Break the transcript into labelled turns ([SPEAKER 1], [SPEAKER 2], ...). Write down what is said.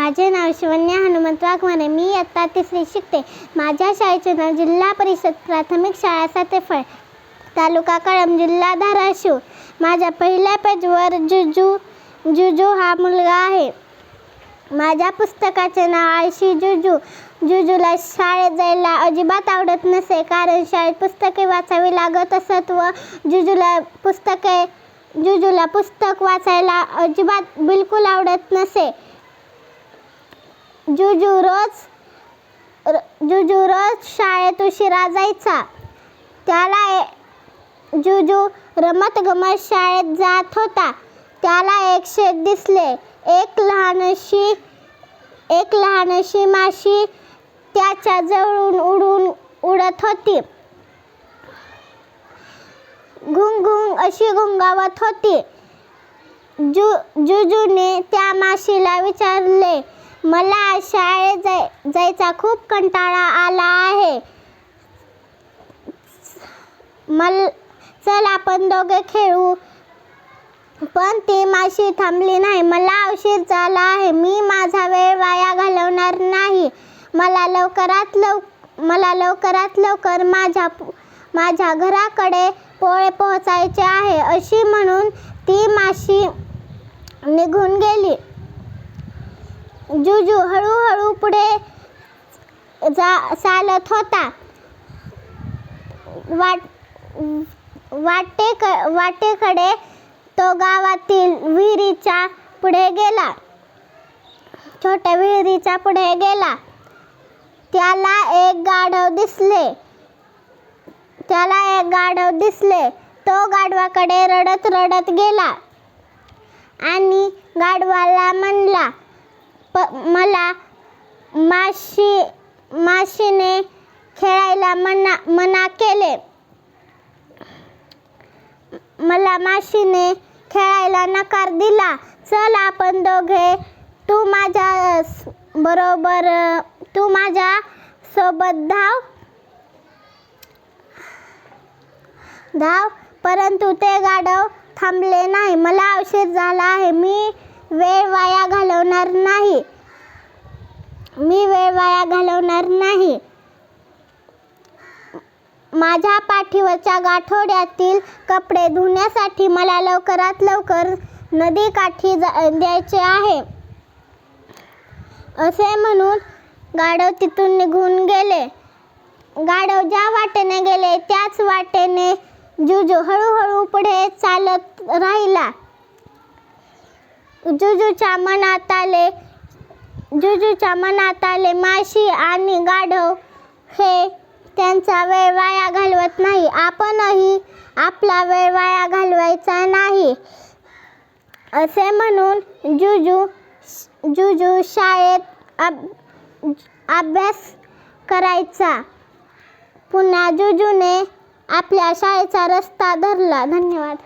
[SPEAKER 1] माझे नाव शिवन्या हनुमंत वाघमारे. मी इयत्ता तिसरी शिकते. माझ्या शाळेचे नाव जिल्हा परिषद प्राथमिक शाळा सातेफळ तालुका कळम जिल्हा धाराशिव. माझ्या पहिल्या पेजवर जुजू जुजू हा मुलगा आहे. माझ्या पुस्तकाचे नाव आळशी जुजू. जुजूला शाळेत जायला अजिबात आवडत नसे कारण शाळेत पुस्तके वाचावी लागत असत व जुजूला पुस्तके जुजूला पुस्तक वाचायला अजिबात बिलकुल आवडत नसे. जुजू रोज जुजू रोज शाळेत उशिरा जायचा त्याला ए- जुजू रमत गमत शाळेत जात होता. त्याला एक शेत दिसले. एक लहानशी एक लहानशी माशी त्याच्या जवळून उडून उडत होती. घुंग घुंग अशी गुंगावत होती. जु जुजूने त्या माशीला विचारले मला शाळेत जाय जायचा खूप कंटाळा आला आहे. मल चल आपण दोघे खेळू. पण ती माशी थांबली नाही. मला उशीर झाला आहे. मी माझा वेळ वाया घालवणार नाही. मला लवकरात लव मला लवकरात लवकर माझ्या माझ्या घराकडे पोळे पोहोचायचे आहे. अशी म्हणून ती माशी निघून गेली. जुजू हळूहळू पुढे जा चालत होता. वाट वाटे वाटेकडे तो गावातील विहिरीच्या पुढे गेला. छोट्या विहिरीच्या पुढे गेला. त्याला एक गाढव दिसले. त्याला एक गाढव दिसले. तो गाढवाकडे रडत रडत गेला आणि गाढवाला म्हणला प मला माशी माशीने खेळायला मना मना केले. मला माशीने खेळायला नकार दिला. चल आपण दोघे तू माझ्या बरोबर तू माझ्या सोबत धाव. धाव परंतु ते गाडव थांबले नाही. मला अवशेष झाला आहे. मी वेळ वाया घालवणार नाही. मी वेळ वाया घालवणार नाही. माझ्या पाठीवरच्या गाठोड्यातील कपडे धुण्यासाठी मला लवकरात लवकर नदीकाठी जा द्यायचे आहे. असे म्हणून गाढव तिथून निघून गेले. गाढव ज्या वाटेने गेले त्याच वाटेने जुजू हळूहळू पुढे चालत राहिला. जुजूच्या मनात आले जुजूच्या मनात आले माशी आणि गाढव हे त्यांचा वेळ वाया घालवत नाही. आपणही आपला वेळ वाया घालवायचा नाही. असे म्हणून जुजू जुजू शाळेत अब अभ्यास करायचा. पुन्हा जुजूने आपल्या शाळेचा रस्ता धरला. धन्यवाद.